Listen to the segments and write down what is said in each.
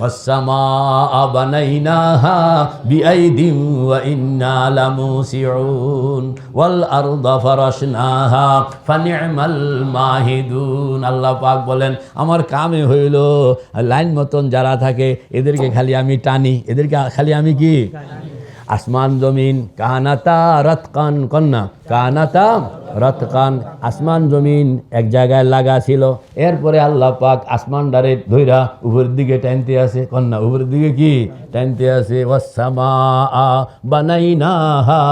والسماء بنيناها بأيد وإنا لموسعون والأرض فرشناها فنعم الماهدون আল্লাহ পাক বলেন আমার কামে হইল লাইন মতন যারা থাকে এদেরকে খালি আমি টানি এদেরকে খালি আমি কি আসমান জমিন কানাতা রতকান কন্যা কানাতা রতকান, আসমান জমিন এক জায়গায় লাগা ছিল। এরপরে আল্লাহ পাক আসমান ডারে ধইরা উপরের দিকে টানতে আছে কন্যা, উপরের দিকে কি? টানতে আছে ওয়াসামা বানাইনাহা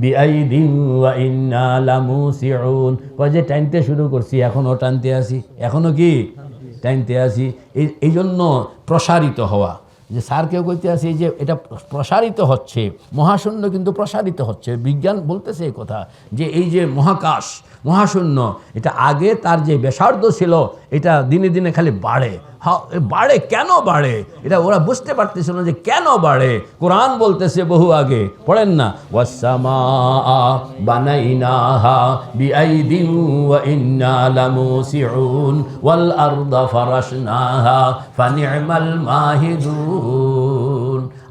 বিআইদিন ওয়া ইন্না লামুসিউন। কয় যে, টানতে শুরু করছি এখনও টানতে আসি। এখনও কি? টানতে আছি এই এই জন্য প্রসারিত হওয়া। যে স্যার কেউ কইতে আসে যে এটা প্রসারিত হচ্ছে, মহাশূন্য কিন্তু প্রসারিত হচ্ছে। বিজ্ঞান বলতেছে এই কথা যে এই যে মহাকাশ, মহাশূন্য, এটা আগে তার যে বেসার্ধ ছিল এটা দিনে দিনে খালি বাড়ে। বাড়ে কেন বাড়ে? এটা ওরা বুঝতে পারতেছিল না যে কেন বাড়ে। কোরআন বলতেছে বহু আগে, পড়েন না? ওয়াসামা ফানি'মাল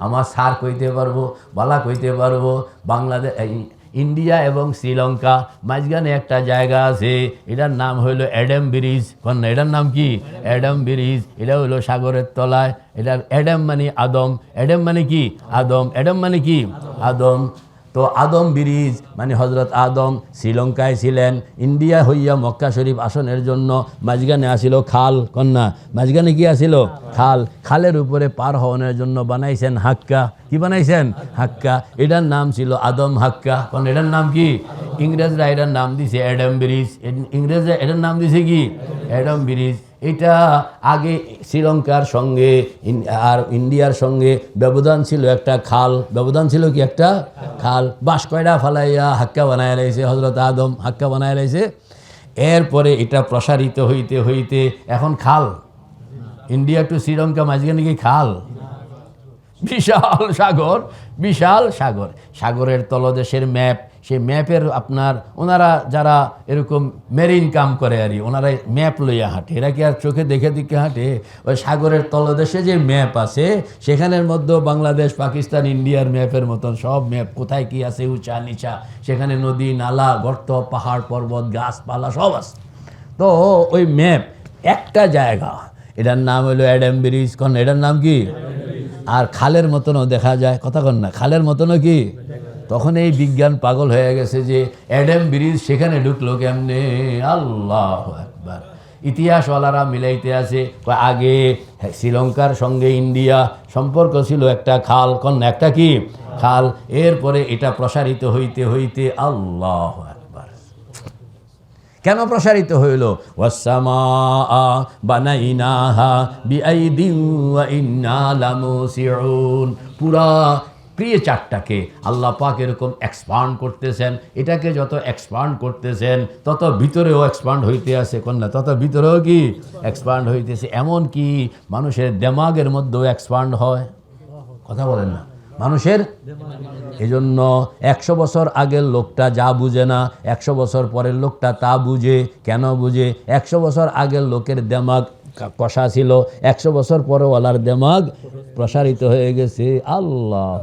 আমার সার কইতে পারব, বালা কইতে পারব বাংলাদেশ ইন্ডিয়া এবং শ্রীলঙ্কা। মাঝখানে একটা জায়গা আছে, এটার নাম হলো অ্যাডাম ব্রিজ। কন্যা এটার নাম কি? Adam bridge. এটা হলো সাগরের তলায়। এটার অ্যাডাম মানে আদম। অ্যাডাম মানে কি? আদম। অ্যাডাম মানে কি? আদম। তো আদম ব্রিজ মানে হজরত আদম শ্রীলঙ্কায় ছিলেন। ইন্ডিয়া হইয়া মক্কা শরীফ আসনের জন্য মাঝখানে আসিল খাল, কন্যা। মাঝখানে কি আসিল? খাল। খালের উপরে পার হওয়ানোর জন্য বানাইছেন হাক্কা। কি বানাইছেন? হাক্কা। এটার নাম ছিল আদম হাক্কা। কারণ এটার নাম কি? ইংরেজরা এটার নাম দিছে অ্যাডাম ব্রিজ। ইংরেজরা এটার নাম দিছে কি? Adam bridge. এটা আগে শ্রীলঙ্কার সঙ্গে আর ইন্ডিয়ার সঙ্গে ব্যবধান ছিল একটা খাল। ব্যবধান ছিল কি একটা? খাল। বাস কয়টা ফালাইয়া হাক্কা বানায় রয়েছে হজরত আদম হাক্কা বানায় রয়েছে এরপরে এটা প্রসারিত হইতে হইতে এখন খাল। ইন্ডিয়া টু শ্রীলঙ্কা মাঝখানে কি খাল? বিশাল সাগর বিশাল সাগর। সাগরের তলদেশের ম্যাপ, সেই ম্যাপের আপনার, ওনারা যারা এরকম মেরিন কাম করে আর ওনারা ম্যাপ লইয়া হাঁটে। এরা কি আর চোখে দেখে দেখে হাঁটে? ওই সাগরের তলদেশে যে ম্যাপ আছে, সেখানের মধ্যে বাংলাদেশ, পাকিস্তান, ইন্ডিয়ার ম্যাপের মতন সব ম্যাপ। কোথায় কি আছে, উঁচা, নিচা, সেখানে নদী, নালা, গর্ত, পাহাড়, পর্বত, গাছপালা সব আছে। তো ওই ম্যাপ একটা জায়গা, এটার নাম হলো অ্যাডাম ব্রিজ। কন, এটার নাম কি? আর খালের মতনও দেখা যায়। কথা কন না, খালের মতনও কি? তখন এই বিজ্ঞান পাগল হয়ে গেছে যে অ্যাডাম ব্রিজ সেখানে ঢুকলো কেমনে? আল্লাহ একবার ইতিহাসওয়ালারা মিলাইতে আছে আগে শ্রীলঙ্কার সঙ্গে ইন্ডিয়া সম্পর্ক ছিল একটা খাল, কোন একটা কি? খাল। এরপরে এটা প্রসারিত হইতে হইতে আল্লাহ কেন প্রসারিত হইল? পুরা ক্রিয়েচারটাকে আল্লাহ পাক এরকম এক্সপান্ড করতেছেন, এটাকে যত এক্সপান্ড করতেছেন, তত ভিতরেও এক্সপান্ড হইতে আছে কন্যা, তত ভিতরেও কি এক্সপান্ড হইতেছে? এমন কি মানুষের দেমাগের মধ্যেও এক্সপান্ড হয়? কথা বলেন না। মানুষের? এজন্য একশো বছর আগের লোকটা যা বুঝে না, একশো বছর পরের লোকটা তা বুঝে, কেন বুঝে? একশো বছর আগের লোকের দেমাগ কষা ছিল, একশো বছর পরে ওলার দেমাগ প্রসারিত হয়ে গেছে। আল্লাহ।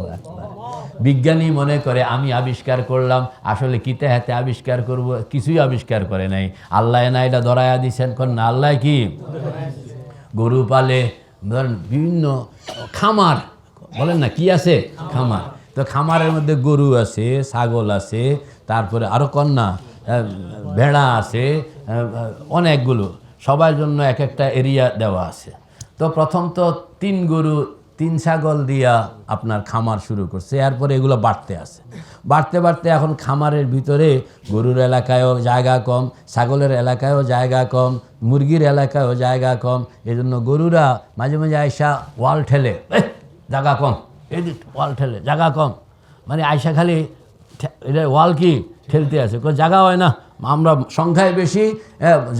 বিজ্ঞানী মনে করে, আমি আবিষ্কার করলাম, আসলে কিতে হাতে আবিষ্কার করব? কিছুই আবিষ্কার করে নাই। আল্লাহ না এটা ধরায়া দিছেন, কোন না, আল্লাহ কি? গরু পালে বিভিন্ন খামার বলেন না কি আছে? খামার। তো খামারের মধ্যে গরু আছে ছাগল আছে তারপরে আরও কন্যা ভেড়া আছে অনেকগুলো। সবার জন্য এক একটা এরিয়া দেওয়া আছে। তো প্রথম তো তিন গরু তিন ছাগল দিয়া আপনার খামার শুরু করছে। এরপরে এগুলো বাড়তে আছে। বাড়তে বাড়তে এখন খামারের ভিতরে গরুর এলাকায়ও জায়গা কম ছাগলের এলাকায়ও জায়গা কম মুরগির এলাকায়ও জায়গা কম। এই জন্য গরুরা মাঝে মাঝে আয়সা ওয়াল ঠেলে। "এহ, জায়গা কম। এদিক ওয়াল ঠেলে জায়গা কম। মানে আয়সা খালি এটা ওয়াল কি? ঠেলতে আছে। কোনো জায়গা হয় না। আমরা সংখ্যায় বেশি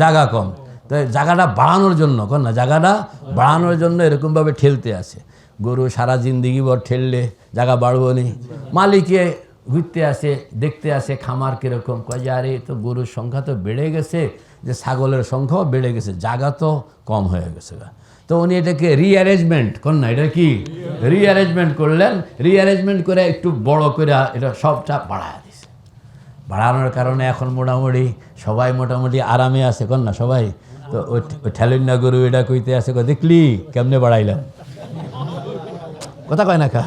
জায়গা কম। তো এই জায়গাটা বাড়ানোর জন্য কোন না? জায়গাটা বাড়ানোর জন্য এরকমভাবে ঠেলতে আছে। গরু সারা জিন্দিগি ভর ঠেললে জায়গা বাড়বো নি। মালিকে ঘুরতে আসে, দেখতে আসে, খামার কীরকম। কয় যে, আরে, তো গরুর সংখ্যা তো বেড়ে গেছে, যে ছাগলের সংখ্যাও বেড়ে গেছে। জায়গা তো কম হয়ে গেছে। তো উনি এটাকে রিঅ্যারেঞ্জমেন্ট কর না? এটা কি? রিঅ্যারেঞ্জমেন্ট করলেন রিঅ্যারেঞ্জমেন্ট করে একটু বড় করে এটা সবটা বাড়ায় দিছে। বাড়ানোর কারণে এখন মোটামুটি সবাই মোটামুটি আরামে আছে কর না সবাই? তো ওই ওই ঠেলিনা গরু এটা কইতে আছে দেখলি, কেমনে বাড়াইলাম? কথা কয় না কা?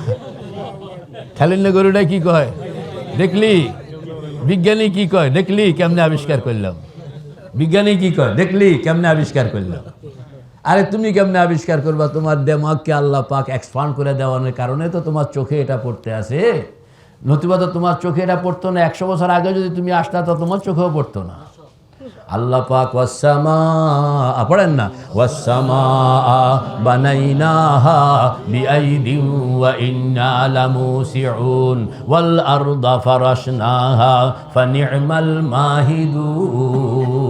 ঠেলিনা গরুটা কি কয়? দেখলি, বিজ্ঞানী কি কয়? দেখলি, কেমনে আবিষ্কার করলাম? বিজ্ঞানী কি কয়? দেখলি, কেমনে আবিষ্কার করলাম? আরে তুমি কেমনে আবিষ্কার করবা? তোমার দেমাগকে আল্লাহ পাক এক্সপান্ড করে দেওয়ানোর কারণে তো তোমার চোখে এটা পড়তে আসে নতুবা তো তোমার চোখে এটা পড়তো না, একশো বছর আগে যদি তুমি আসতা তো তোমার চোখেও পড়তো না। আল্লাহ পাক ওয়াসামা পড়েন না? ওয়াসামা বানাইনাহা বিআইদিন ওয়া ইন্না লামুসিউন ওয়াল আরদা ফারাশনাহা ফানি'মাল মাহিদুন